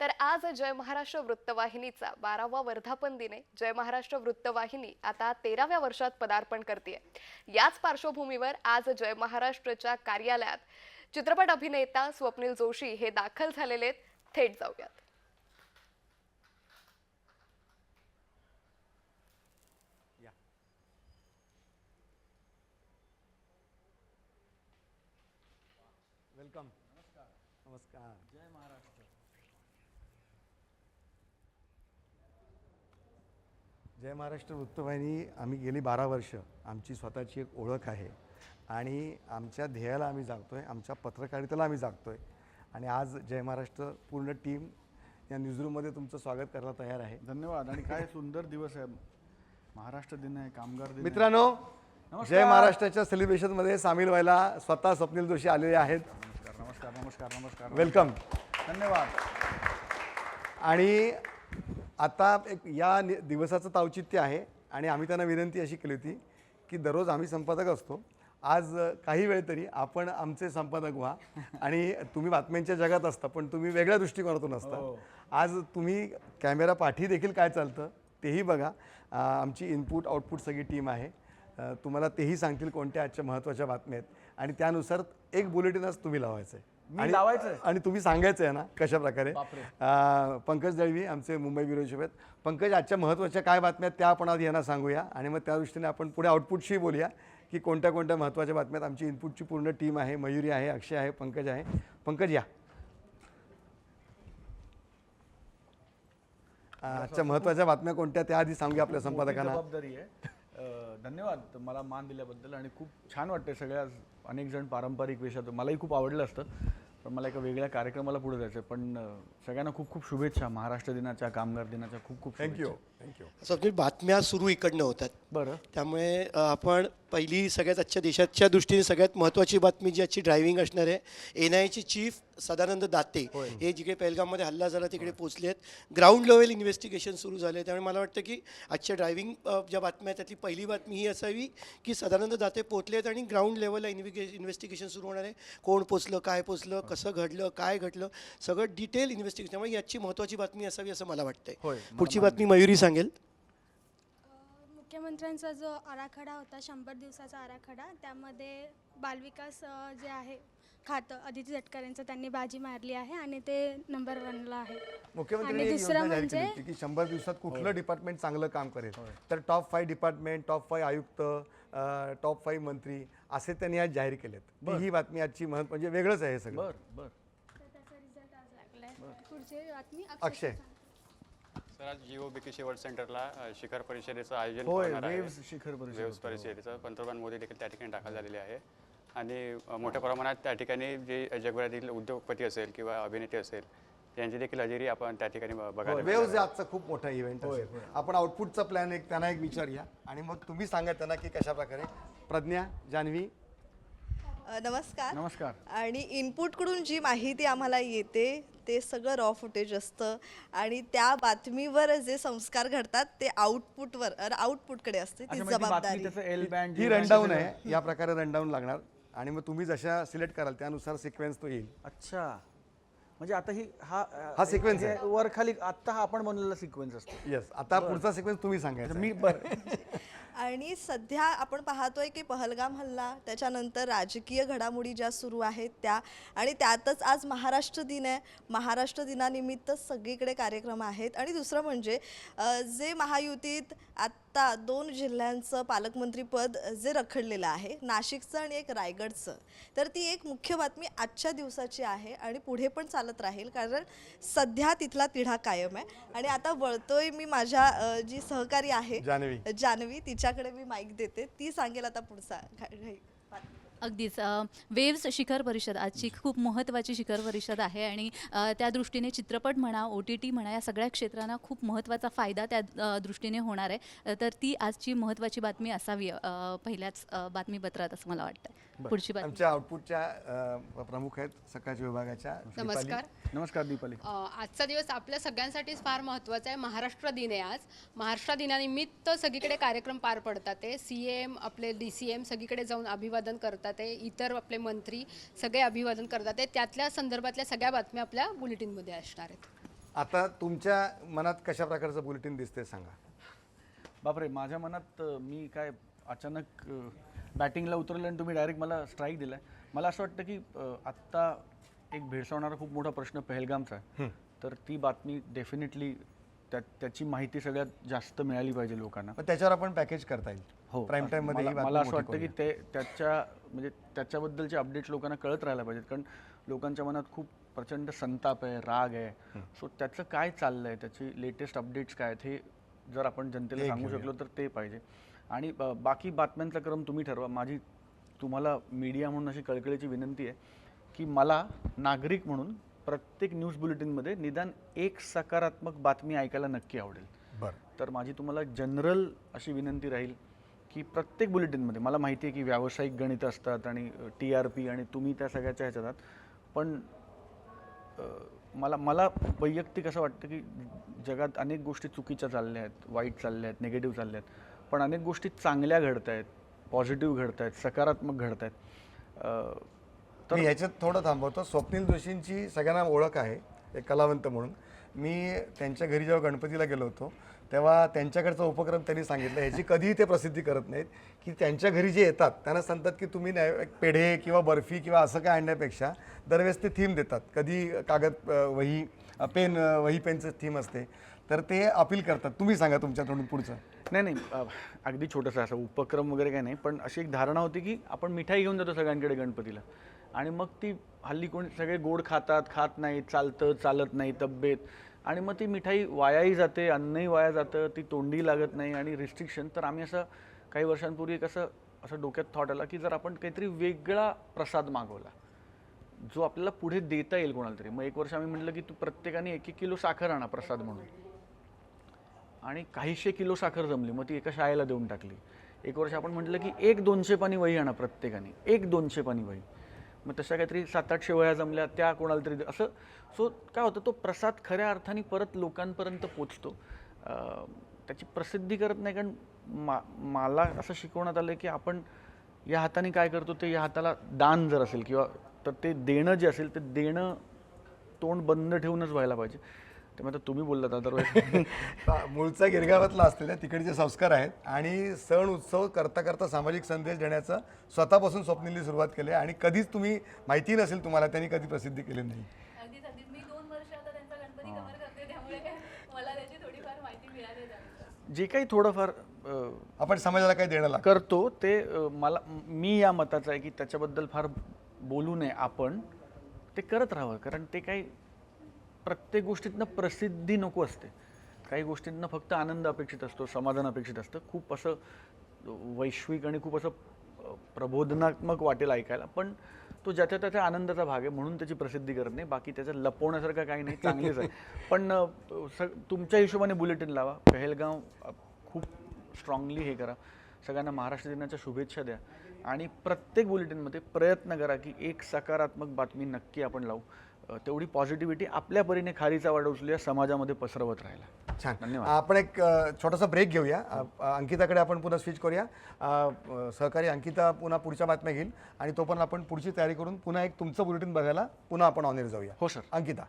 तर आज जय महाराष्ट्र वृत्तवाहिनीचा बारावा वर्धापन दिने जय महाराष्ट्र वृत्तवाहिनी आता तेराव्या वर्षात पदार्पण करते याच पार्श्वभूमीवर आज जय महाराष्ट्रच्या कार्यालयात चित्रपट अभिनेता स्वप्नील जोशी हे दाखल झालेले थेट जाऊयात. वेलकम. नमस्कार. जय महाराष्ट्र. जय महाराष्ट्र वृत्तवाहिनी आम्ही गेली बारा वर्ष. आमची स्वतःची एक ओळख आहे. आणि आमच्या ध्येयाला आम्ही जागतो आहे आमच्या पत्रकारितेला आम्ही जागतो आहे आणि आज जय महाराष्ट्र पूर्ण टीम या न्यूजरूममध्ये तुमचं स्वागत करायला तयार आहे. धन्यवाद. आणि काय सुंदर दिवस आहे. महाराष्ट्र दिन आहे कामगार दिन. मित्रांनो. जय महाराष्ट्राच्या सेलिब्रेशनमध्ये सामील व्हायला स्वतः स्वप्नील जोशी आलेले आहेत. नमस्कार नमस्कार नमस्कार नमस्कार. वेलकम धन्यवाद. आणि आता एक या नि- दिवसाचं औचित्य आहे आणि आम्ही त्यांना विनंती अशी केली होती की दररोज आम्ही संपादक असतो. आज काही वेळ तरी आपण आमचे संपादक व्हा आणि तुम्ही बातम्यांच्या जगात असता पण तुम्ही वेगळ्या दृष्टिकोनातून असता. हो. आज तुम्ही कॅमेरा पाठी देखील काय चालतं तेही बघा. आमची इनपुट आउटपुट सगळी टीम आहे. तुम्हाला तेही सांगतील कोणत्या आजच्या महत्त्वाच्या बातम्या आहेत. आणि त्यानुसार एक बुलेटिन आज तुम्ही लावायचं आहे मी लावायचंय? आणि तुम्ही सांगायचं आहे ना कशा प्रकारे बापरे. अं, पंकज दळवी आमचे मुंबई ब्युरो chief आहेत पंकज आजच्या महत्त्वाच्या काय बातम्या आहेत त्या आपण आज यांना सांगूया. आणि मग त्या दृष्टीने आपण पुढे आउटपुटशी बोलूया की कोणत्या कोणत्या महत्त्वाच्या बातम्या आहेत. आमची इनपुटची पूर्ण टीम आहे मयुरी आहे अक्षय आहे पंकज आहे. पंकज या. अं, आजच्या महत्त्वाच्या बातम्या कोणत्या त्या आधी सांगूया आपल्या मोठी संपादकांना. जबाबदारी आहे. धन्यवाद मला मान दिल्याबद्दल आणि खूप छान वाटते सगळ्या अनेक जण पारंपरिक वेशात मलाही खूप आवडलं असतं पण मला एका वेगळ्या कार्यक्रमाला पुढे जायचं आहे. पण सगळ्यांना खूप खूप शुभेच्छा महाराष्ट्र दिनाच्या कामगार दिनाच्या खूप खूप थँक्यू. थँक्यू बातम्या सुरू इकडनं होतात. बरं. त्यामुळे आपण पहिली सगळ्यात आजच्या देशाच्या दृष्टीने सगळ्यात महत्त्वाची बातमी जी आजची ड्रायव्हिंग असणार आहे एन आयचे चीफ सदानंद दाते हे जिकडे पेलगाममध्ये हल्ला झाला तिकडे पोचले आहेत. ग्राउंड लेवल इन्व्हेस्टिगेशन सुरू झाले त्यामुळे मला वाटतं की आजच्या ड्रायव्हिंग ज्या बातम्या आहेत त्यातली पहिली बातमी ही असावी की सदानंद दाते पोचले आहेत आणि ग्राउंड लेवलला इन्व्हिगे इन्व्हेस्टिगेशन सुरू होणार आहे. कोण पोचलं काय पोचलं कसं घडलं काय घडलं सगळं डिटेल इन्व्हेस्टिगेशन त्यामुळे याची महत्त्वाची बातमी असावी असं मला वाटतंय. पुढची बातमी मयुरी सांगेल? मुख्यमंत्र्यांचा जो आराखडा होता शंभर दिवसाचा आराखडा त्यामध्ये बालविकास अ, जे आहे खातं अदिती झटकर यांचं त्यांनी बाजी मारली आहे आणि ते नंबर वनला आहे. मुख्यमंत्र्यांनी आणि एक दुसरं योजना जाहीर केली म्हणजे- होती की शंभर दिवसात कुठलं डिपार्टमेंट चांगलं काम करेल. तर top five department top five आयुक्त टॉप फाईव्ह मंत्री असे त्यांनी आज जाहीर केलेत. ती ही बातमी आजची महत्त्व म्हणजे वेगळंच आहे हे सगळं. बरं बरं. तर त्याचा रिझल्ट आज लागलाय. पुढची बातमी अक्षय सर आज जिओ बिकी शेवट सेंटरला अ, शिखर परिषदेचं आयोजन होय आहे. वेव्स शिखर परिषद वेव्स होतं. परिषदेचं. पंतप्रधान मोदी देखील त्या ठिकाणी दाखल झालेले आहे. आणि अ, मोठ्या प्रमाणात त्या ठिकाणी जे जगभरातील उद्योगपती असेल किंवा अभिनेते असेल यांची देखील हजेरी आपण त्या ठिकाणी ब- बघायला आहे. आजचा खूप मोठा इव्हेंट असेल. आपण आउटपुटचा प्लॅन एक त्यांना एक विचारूया आणि मग तुम्ही सांगा त्यांना की कशा प्रकारे. प्रज्ञा जान्हवी. अ, नमस्कार. नमस्कार. आणि इनपुटकडून जी माहिती आम्हाला येते ते सगळं रॉ फुटेज असतं. आणि त्या बातमीवर जे संस्कार घडतात ते आउटपुटवर आउटपुटकडे असते ती म्हणजे जबाबदारी. त्याचं एल बँड ही रनडाऊन आहे. या प्रकारे रनडाऊन लागणार. आणि मग तुम्ही जशा सिलेक्ट कराल त्यानुसार सिक्वेन्स तो येईल. अच्छा. म्हणजे आता ही हा हा आहे. वर खाली आता हा आपण बनवलेला सिक्वेन्स असतो. येस आता पुढचा सिक्वेन्स तुम्ही सांगायचा मी बरं. आणि सध्या आपण पाहतोय की पहलगाम हल्ला त्याच्यानंतर राजकीय घडामोडी ज्या सुरू आहेत त्या आणि त्यातच आज महाराष्ट्र दिन आहे. महाराष्ट्र दिनानिमित्त सगळीकडे कार्यक्रम आहेत. आणि दुसरं म्हणजे जे महायुतीत आत्ता दोन जिल्ह्यांचं पालकमंत्रीपद जे रखडलेलं आहे नाशिकचं आणि एक रायगडचं तर ती एक मुख्य बातमी आजच्या दिवसाची आहे आणि पुढे पण चालत राहील कारण सध्या तिथला तिढा कायम आहे आणि आता वळतोय मी माझ्या अ, जी सहकारी आहे जान्हवी जानवी तिच्याकडे मी माईक देते ती सांगेल आता पुढचा घा- घाई. अगदीच. वेव्स शिखर परिषद आजची खूप महत्त्वाची शिखर परिषद आहे आणि त्या दृष्टीने चित्रपट म्हणा ओ टी टी म्हणा या सगळ्या क्षेत्रांना खूप महत्त्वाचा फायदा त्या दृष्टीने होणार आहे. तर ती आजची महत्त्वाची बातमी असावी पहिल्याच बातमीपत्रात असं मला वाटतं पुढची बातमी. आमच्या आउटपुटच्या प्रमुख आहेत सकाळच्या विभागाच्या दीपाली. नमस्कार. नमस्कार दीपाली. आजचा दिवस आपल्या सगळ्यांसाठीच फार महत्त्वाचा आहे. महाराष्ट्र दिन आहे आज. महाराष्ट्र दिनानिमित्त सगळीकडे कार्यक्रम पार पडतात आहे सी एम आपले डी सी एम सगळीकडे जाऊन अभिवादन करतात. आहे इतर आपले मंत्री सगळे अभिवादन करतात. आहे त्यातल्या संदर्भातल्या सगळ्या बातम्या आपल्या बुलेटिनमध्ये असणार आहेत. आता तुमच्या मनात कशा प्रकारचं बुलेटिन दिसते सांगा. बापरे माझ्या मनात मी काय अचानक बॅटिंगला उतरलं आणि तुम्ही डायरेक्ट मला स्ट्राईक दिलाय. मला असं वाटतं की आत्ता एक भेडसावणारा खूप मोठा प्रश्न पहलगामचा आहे. तर ती बातमी डेफिनेटली त्या त्याची माहिती सगळ्यात जास्त मिळाली पाहिजे लोकांना. पण त्याच्यावर आपण पॅकेज करता येईल. हो प्राईम टाईममध्ये मला असं वाटतं की. ते त्याच्या म्हणजे त्याच्याबद्दलचे अपडेट्स लोकांना कळत राहायला पाहिजेत. कारण लोकांच्या मनात खूप प्रचंड संताप आहे राग आहे. सो त्याचं काय चाललंय? त्याची लेटेस्ट अपडेट्स काय आहेत हे जर आपण जनतेला सांगू. शकलो तर ते पाहिजे. आणि बाकी बातम्यांचा क्रम तुम्ही ठरवा. माझी तुम्हाला मीडिया म्हणून अशी कळकळीची विनंती आहे की मला नागरिक म्हणून प्रत्येक न्यूज बुलेटिनमध्ये निदान एक सकारात्मक बातमी ऐकायला नक्की आवडेल. बरं. तर माझी तुम्हाला जनरल अशी विनंती राहील की प्रत्येक बुलेटिनमध्ये मला माहिती आहे की व्यावसायिक गणित असतात आणि टी आर पी आणि तुम्ही त्या सगळ्याच्या ह्याच्यात आहात. पण मला मला वैयक्तिक असं वाटतं की जगात अनेक गोष्टी चुकीच्या चालल्या आहेत वाईट चालल्या आहेत निगेटिव्ह चालल्या आहेत. पण अनेक गोष्टी चांगल्या घडत आहेत पॉझिटिव्ह घडत आहेत सकारात्मक घडत आहेत. मी ह्याच्यात थोडं थांबवतो. स्वप्नील जोशींची सगळ्यांना ओळख आहे एक कलावंत म्हणून. मी त्यांच्या घरी जेव्हा गणपतीला गेलो होतो तेव्हा त्यांच्याकडचा उपक्रम त्यांनी सांगितला ह्याची कधीही ते प्रसिद्धी करत नाहीत की त्यांच्या घरी जे येतात त्यांना सांगतात की तुम्ही पेढे किंवा बर्फी किंवा असं काय आणण्यापेक्षा दरवेळेस ते थीम देतात. कधी कागद वही पेन वही पेनचं थीम असते तर ते अपील करतात. तुम्ही सांगा तुमच्याकडून पुढचं. नाही नाही अगदी छोटंसं असं उपक्रम वगैरे काही नाही पण अशी एक धारणा होती की आपण मिठाई घेऊन जातो सगळ्यांकडे गणपतीला. आणि मग ती हल्ली कोणी सगळे गोड खातात खात नाहीत चालतं चालत नाही तब्येत. आणि मग ती मिठाई वायाही जाते अन्नही वाया जातं ती तोंडी लागत नाही आणि रिस्ट्रिक्शन तर आम्ही असं काही वर्षांपूर्वी एक असं असं डोक्यात थॉट आला की जर आपण काहीतरी वेगळा प्रसाद मागवला जो आपल्याला पुढे देता येईल कोणाला तरी. मग एक वर्ष आम्ही म्हटलं की तू प्रत्येकाने एक एक किलो साखर आणा प्रसाद म्हणून. आणि काहीशे किलो साखर जमली मग ती एका शाळेला देऊन टाकली. एक वर्ष आपण म्हटलं की एक दोनशे पाणी वही आणा प्रत्येकाने. एक दोनशे पाणी वही. मग तशा काहीतरी सात आठशे वह्या जमल्या त्या कोणाला तरी असं. सो काय होतं तो प्रसाद खऱ्या अर्थाने परत लोकांपर्यंत पोचतो. त्याची प्रसिद्धी करत नाही कारण मा मला असं शिकवण्यात आलं की आपण या हाताने काय करतो ते या हाताला दान जर असेल किंवा तर ते देणं जे असेल ते देणं तोंड बंद ठेवूनच व्हायला पाहिजे. ते मग आता तुम्ही बोललात अदरवाईज ता- मूळचा गिरगावातला असलेल्या तिकडचे संस्कार आहेत आणि सण उत्सव करता करता सामाजिक संदेश देण्याचं स्वतःपासून स्वप्नीलनी सुरुवात केली आहे आणि कधीच तुम्ही माहिती नसेल तुम्हाला त्यांनी कधी प्रसिद्धी केली नाही. अगदीच अगदीच. मी दोन वर्ष आता त्यांचा गणपती कव्हर करते त्यामुळे काय मला त्याची थोडीफार माहिती मिळाली त्यानंतर जे काही थोडंफार अ, आपण समाजाला काही देणं लागतं. करतो ते अ, मला मी या मताचा आहे की त्याच्याबद्दल फार बोलू नये आपण ते करत राहावं. कारण ते काही प्रत्येक गोष्टीतनं प्रसिद्धी नको असते. काही गोष्टींना फक्त आनंद अपेक्षित असतो समाधान अपेक्षित असतं. खूप असं वैश्विक आणि खूप असं प्रबोधनात्मक वाटेल ऐकायला. पण तो ज्याच्या त्याच्या आनंदाचा भाग आहे म्हणून त्याची प्रसिद्धी करत नाही. बाकी त्याचं लपवण्यासारखं काही नाही चांगलीच आहे. पण स तुमच्या हिशोबाने बुलेटिन लावा. पहलगाव खूप स्ट्रॉंगली हे करा. सगळ्यांना महाराष्ट्र दिनाच्या शुभेच्छा द्या. आणि प्रत्येक बुलेटिनमध्ये प्रयत्न करा की एक सकारात्मक बातमी नक्की आपण लावू. तेवढी पॉझिटिव्हिटी आपल्या परीने खारीचा वाढ उचलूया समाजामध्ये पसरवत राहायला छान. धन्यवाद. आपण एक छोटासा ब्रेक घेऊया. अंकिताकडे आपण पुन्हा स्विच करूया. सहकारी अंकिता पुन्हा पुढच्या बातम्या घेईल आणि तो पण आपण पुढची तयारी करून पुन्हा एक तुमचं बुलेटिन बघायला पुन्हा आपण ऑनेर जाऊया. हो सर अंकिता.